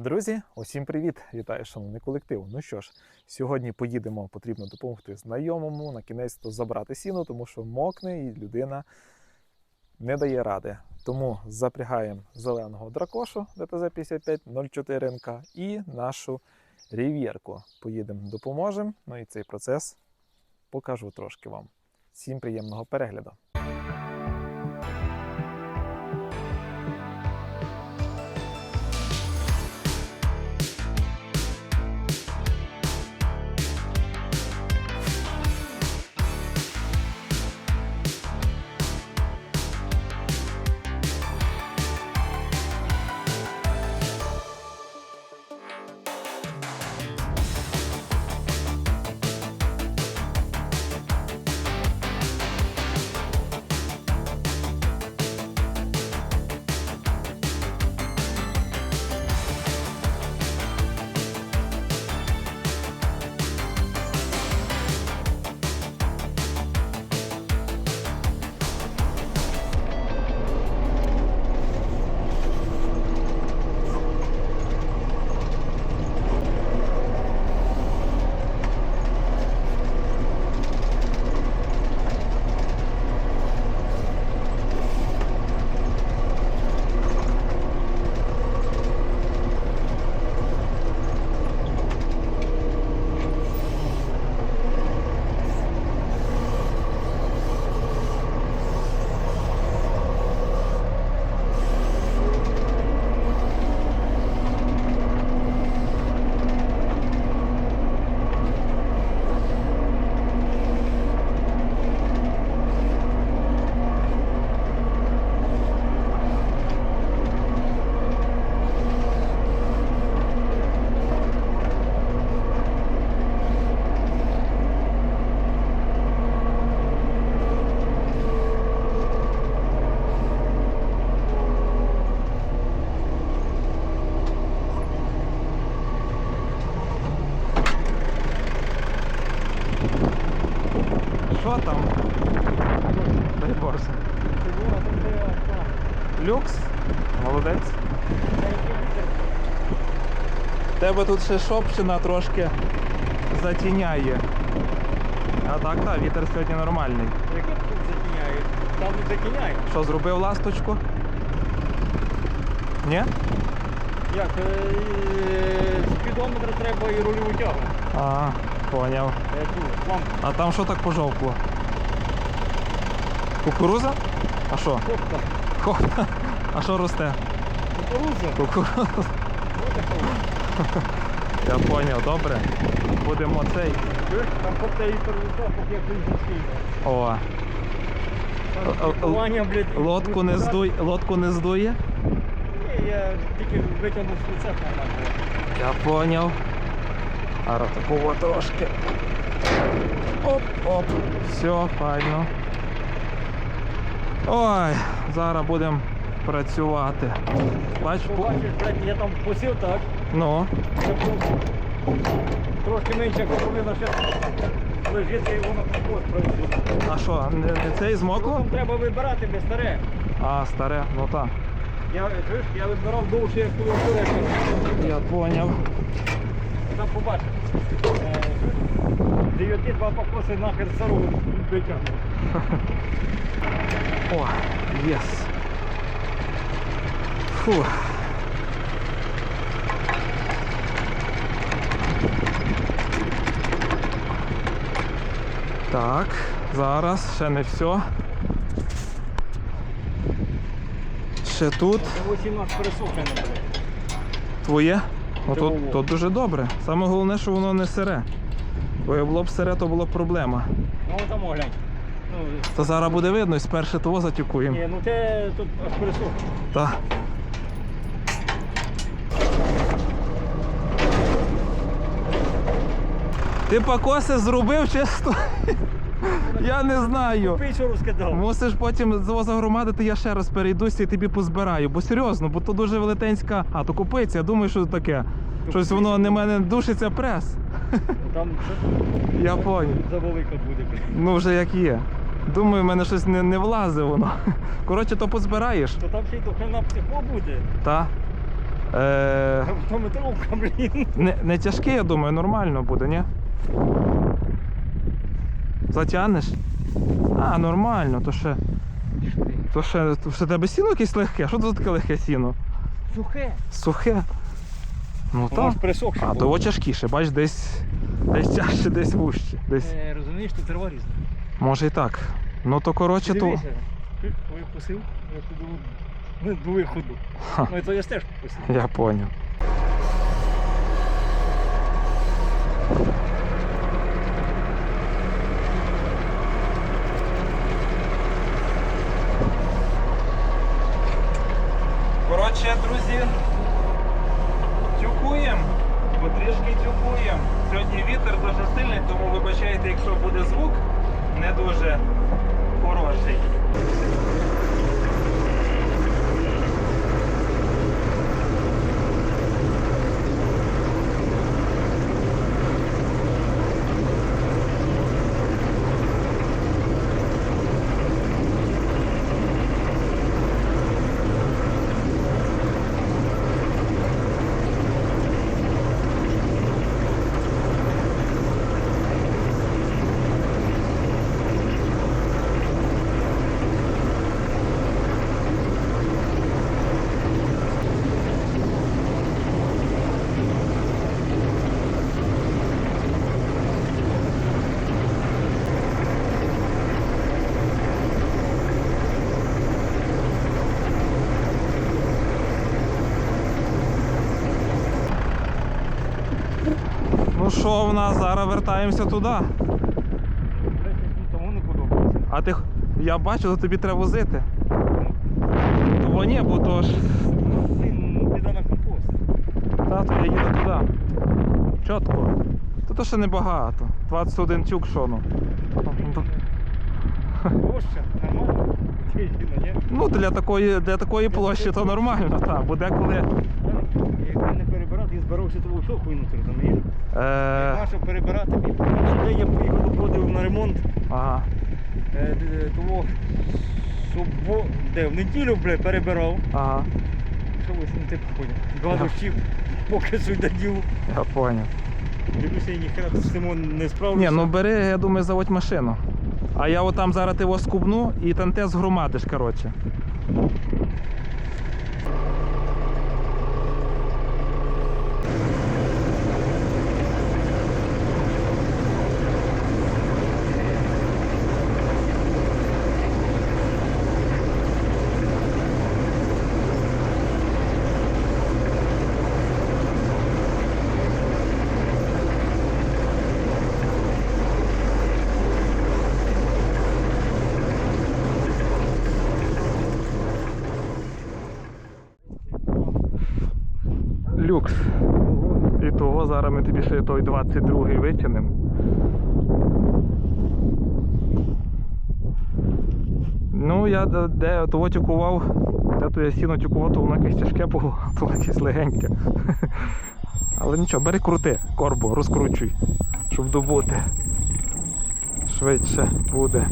Друзі, усім привіт! Вітаю, шановний колектив. Ну що ж, сьогодні поїдемо, потрібно допомогти знайомому на кінець то забрати сіно, тому що мокне і людина не дає ради. Тому запрягаємо зеленого дракошу ДТЗ 5504 НК і нашу рів'єрку. Поїдемо, допоможемо. Ну і цей процес покажу трошки вам. Всім приємного перегляду. Тебе тут ще шопщина трошки затіняє. А так, так, вітер сьогодні нормальний. Як тут затіняє? Там не затіняє. Що, зробив ласточку? Ні? Як? е, Спідометр треба і рулю тягу. А, поняв. Лампу. А там що так пожовкло? Кукуруза? А що? Хопка. Хопа. А що росте? Кукуруза. Кукуруза. Я поняв, добре. Будемо цей. Там хопка і перевіса, поки я прийду О, лодку не здуй, лодку не здує? Ні, я тільки витягнув шлицет на мене. Я поняв. А такого трошки. Оп, оп. Все, файно. Ой, зараз будемо працювати. Бач, по... Побачиш, блядь, я там посів так. Ну, Трошки менше, половина ще лежить, і воно проводить. а що, не, не цей змокло? Там треба вибирати без старе. А, старе, ну так. Я, чуєш, я вибирав довше, як коли вчора. Я поняв. Там побачиш. Е, Дев'яти два покоси нахер стару витягнув. О, єс. Фу. Так, зараз ще не все. Ще тут Це 18 пересохне не буде. твоє. Ну Чого? дуже добре. Саме головне, що воно не сире. Бо було б сире, то була б проблема. Ну там оглянь. Ну, То зараз буде видно, і спершу того затюкуємо. ні, ну те тут аж пересохне. Так. Ти покоси зробив чисто? Я не знаю. Пічу розкидав. Мусиш потім загромадити, я ще раз перейдуся і тобі позбираю. Бо серйозно, бо то дуже велетенська. А, то купиться, я думаю, що таке. Щось воно не мене душиться прес. Там Я поняв. завелика буде. Ну вже як є. Думаю, в мене щось не, не влазить воно. Коротше, то позбираєш. То там ще й до хрена психо буде. Та. Е, Автометровка, блін. не, не тяжкий, я думаю, нормально буде, ні? Затягнеш? А, нормально, то ще. То ще, то ще тебе сіно якесь легке. Що це таке легке сіно? Сухе. Сухе. Ну так. присохше. А, того тяжкіше, бач, десь. Десь тяжче, десь вужче. Десь. Е, Розумієш, тут трава різна. Може і так. Ну то коротше, то. Ти посив, я туди виходу. Ну то я стежку посив. Я поняв. Коротше, друзі, тюкуємо, потрішки тюкуємо. Сьогодні вітер дуже сильний, тому вибачайте, якщо буде звук не дуже хороший. Ну що в нас зараз вертаємося туди. Тому не подобається. А ти я бачу, то тобі треба возити. Того ні, бо то ж. Ну, блін, біда на компост. Тато, я їду туди. Чітко. То то ще небагато. 21 тюк що ну. Площа, нормально. Ну? Ну, для такої, для такої площі то нормально, так. Бо деколи. Якби не перебирати, я збирався того всього хуйнути, розумієш? Е, перебирати? Де я поїхав доходив на ремонт, ага. е, того субо... де в неділю, бля, перебирав. Ага. Що ви з типу ходять? Два дощів, поки сюди дів. Я поняв. Дивлюся, я ніхера з цим не справлюся. Ні, ну бери, я думаю, заводь машину. А я отам зараз його скубну і танте згромадиш, коротше. Люкс. І того зараз ми тобі ще той 22-й витягнемо. Ну, я де, того тюкував, де то я сіно тюкував, то воно якесь тяжке було, то якесь легеньке. Але нічого, бери крути, корбу, розкручуй, щоб добути. Швидше буде.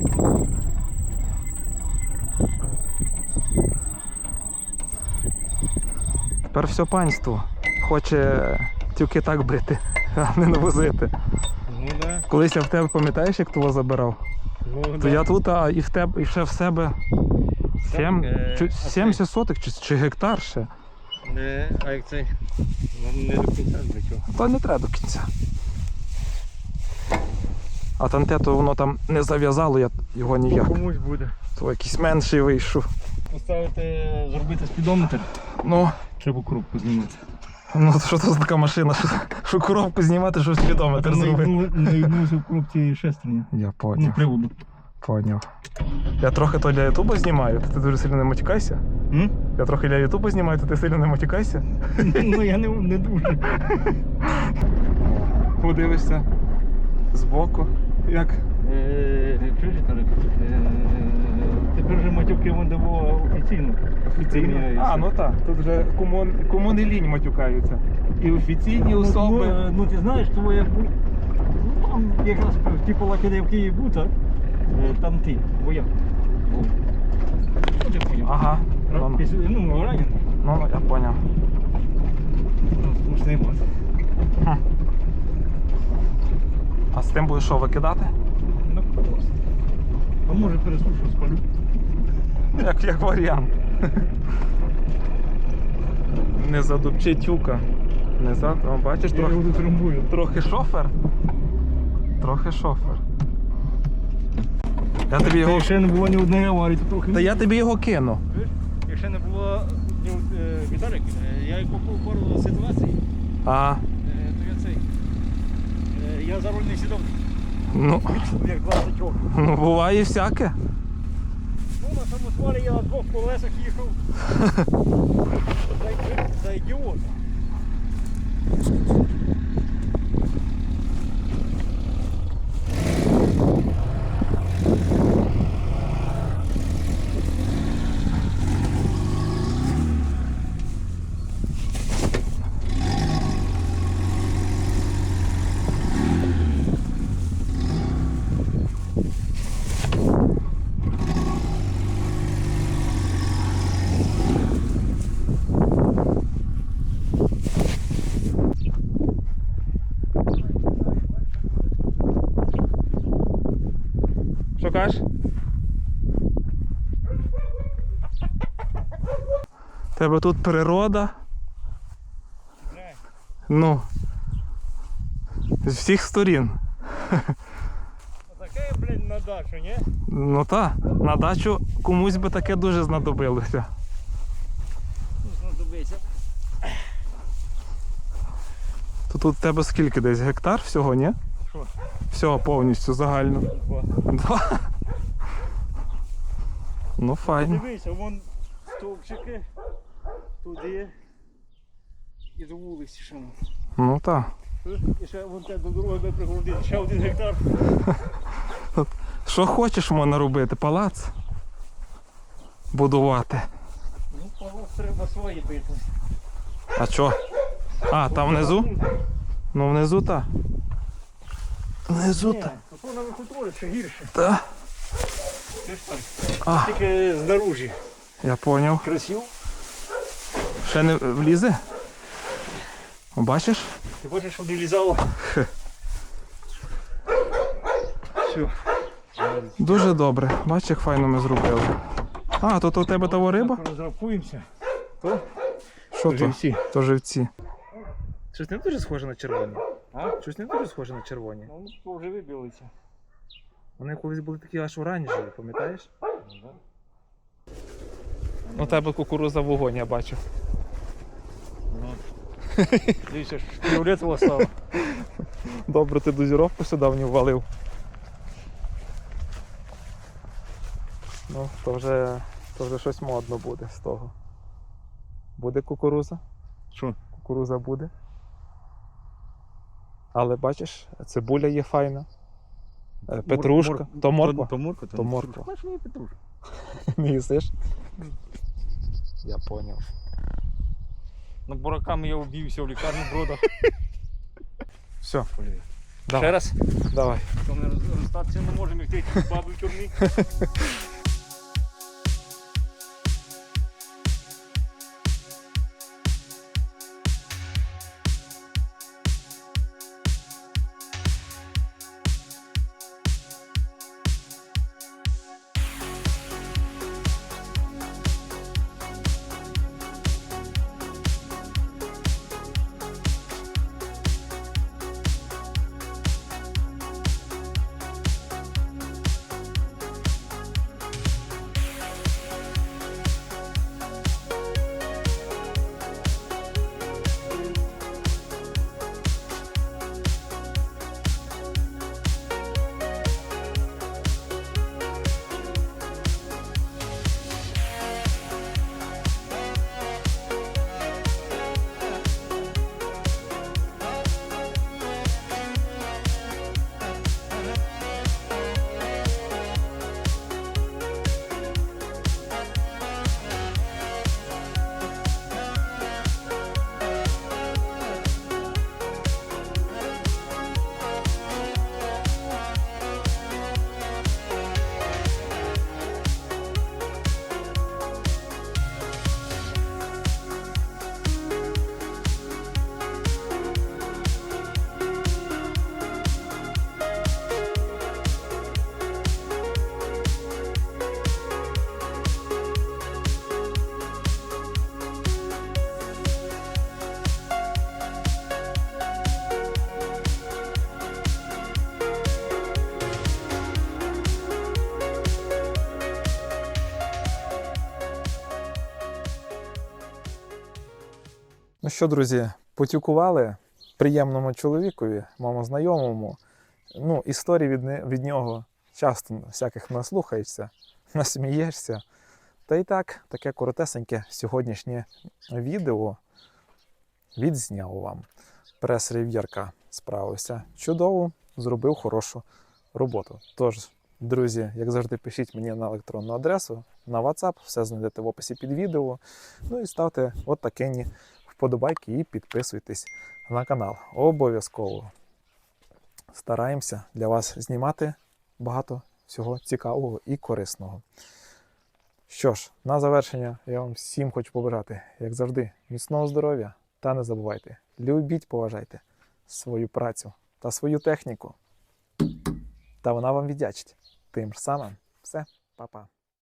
Тепер все панство хоче тюки так бити, а не навозити. Ну да. Колись я в тебе пам'ятаєш, як того забирав? Ну, То да. я тут, а і в тебе, і ще в себе сім, е, чу- а 70 сотих чи, чи гектар ще. Не, а як? Ну, не до кінця чого. То не треба до кінця. А там те, то воно там не зав'язало я його ніяк. Комусь буде. То якийсь менший вийшов. Поставити, зробити спідометр. Ну, Треба коробку знімати. Ну що це за така машина? Що, коробку знімати, що спідометр зробити. Наїбнувся в коробці шестерня. Я Ну, поняв, приводу. поняв. Я трохи то для Ютуба знімаю, то ти дуже сильно не матюкайся. М? Я трохи для Ютуба знімаю, то ти сильно не матюкайся. Ну я не, не дуже. Подивишся збоку. Як? Е, Чуєш, Тарик? Е, матюки вон офіційно. Офіційно? А, ну так. Тут вже кому, кому не лінь матюкаються. І офіційні особи. Ну, ну ти знаєш, того як був. Ну, там якраз ті полаки, в Києві був, так? Е, Там ти, вояк. був. Ну, ти поняв. Ага. Ну, ну, Після- Ну, ранений. ну, я поняв. знімати. А з тим будеш що викидати? Ну, просто. А може пересушу спалю. Як, як варіант. Не задубчи тюка. Не за... О, бачиш, Я трохи, трохи шофер. Трохи шофер. Я тобі його. Ще не було ні одної аварії, то трохи. Та я тобі його кину. Якщо не було ні е, Віталік, е, я купив пару ситуацій, А, е, то я цей. Я за руль не сідав, ну, як 20 років. ну буває всяке. На самосвалі я на двох колесах їхав. За ідіота. Що кажеш? Тебе тут природа. Ну. З всіх сторін. Таке, блін, на дачу, ні? Ну та, на дачу комусь би таке дуже знадобилося. Знадобиться. То тут в тебе скільки десь гектар всього, ні? Що? Всього повністю загально. Два. Два. Ну файно. Дивися, вон стовпчики, туди і до вулиці ще. Ну так. І ще вон те до дороги би пригородити, ще один гектар. Що хочеш можна робити? Палац? Будувати. Ну, палок треба свої бити. А що? А, там внизу? Ну внизу та. Внизу Ні, та. то на вихоторі ще гірше. Та. Ти ж так. Тільки знаружі. я поняв. Красиво. Ще не влізе? Бачиш? Ти бачиш, що не лізало? Все. Дуже добре. Бачиш, як файно ми зробили. А, тут у тебе того риба? Розрахуємося. То Що то? живці. То живці. Щось не дуже схоже на червоні. А? Щось не дуже схоже на червоні. Ну, вже вибілиться. Вони колись були такі аж оранжеві, пам'ятаєш? У тебе кукуруза вогонь, я бачу. Ну. Дивіться, фіолетово стало. Добре, ти дозіровку сюди в нього ввалив. Ну, то вже, то вже щось модно буде з того. Буде кукуруза? Що? Кукуруза буде. Але бачиш, цибуля є файна. Е, Петрушка. Мор- То морква. То, то морква. То морква. Знаєш, мені петрушка. Не їсиш? Я поняв. На бураками я вбився в лікарні брода. Все, Ще давай. раз. давай. То ми роз- розстатися не можемо, як ти бабу в тюрмі. що, друзі, потюкували приємному чоловікові, моєму знайомому. Ну, історії від, від нього часто всяких наслухаєшся, насмієшся. Та і так, таке коротесеньке сьогоднішнє відео відзняв вам. Прес-рев'єрка справився чудово, зробив хорошу роботу. Тож, друзі, як завжди, пишіть мені на електронну адресу, на WhatsApp, все знайдете в описі під відео. Ну і ставте от такені вподобайки і підписуйтесь на канал. Обов'язково стараємося для вас знімати багато всього цікавого і корисного. Що ж, на завершення я вам всім хочу побажати, як завжди, міцного здоров'я та не забувайте, любіть, поважайте свою працю та свою техніку. Та вона вам віддячить. Тим ж самим все, па-па.